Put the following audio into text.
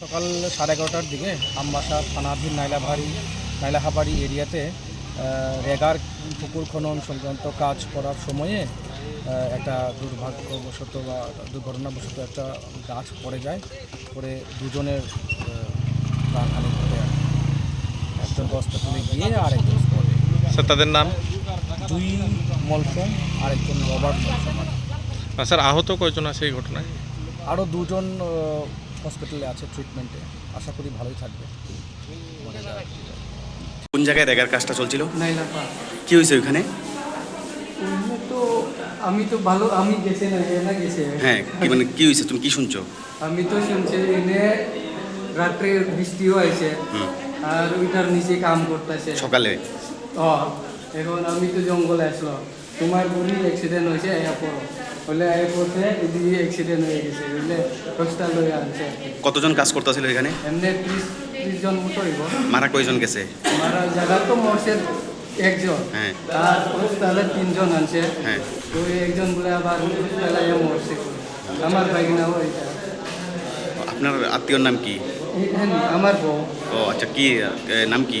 সকাল সাড়ে এগারোটার দিকে আমবাসা থানাধীন নাইলাভারি নাইলাহাবাড়ি এরিয়াতে রেগার পুকুর খনন সংক্রান্ত কাজ করার সময়ে একটা দুর্ভাগ্যবশত বা দুর্ঘটনাবশত একটা গাছ পড়ে যায়। পরে দুজনের প্রাণহানি ঘটে। একজন বস্তা গিয়ে আর একজন তাদের নাম? দুই মলসম আরেকজন রবার্ট মলসম। আর কি। আর স্যার আহত কয়জন আছে এই ঘটনায়? আরও দুজন হসপিটালে আছে ট্রিটমেন্টে আশা করি ভালোই থাকবে। কোন জায়গায় রেগার কাজটা চলছিল? কি হয়েছে ওইখানে? তো আমি তো ভালো আমি গেছে না না গেছে। হ্যাঁ কি মানে কি হয়েছে? তুমি কি শুনছো? আমি তো শুনছি এনে রাত্রে বৃষ্টিও আছে হুম। আর ওইটার নিচে কাম করতেছে। সকালে? ও এখন আমি তো জঙ্গলে আসলো তোমার বুড়ি অ্যাক্সিডেন্ট হয়েছে এরপর বলে এরপরে এদিকে অ্যাক্সিডেন্ট হয়ে গেছে বুঝলে হসপিটাল লয়ে আনছে। কতজন কাজ করতেছিল এখানে? এমনি ত্রিশ ত্রিশ জন মতো হইব। মারা কয়জন গেছে? মারা জায়গা তো মরছে একজন। হ্যাঁ। আর হসপিটালে তিনজন আনছে। হ্যাঁ। ওই একজন বলে আবার হসপিটালে মরছে। আমার বাইকনাও এটা। আপনার আত্মীয়র নাম কি? আমার বউ। ও আচ্ছা কি নাম কি?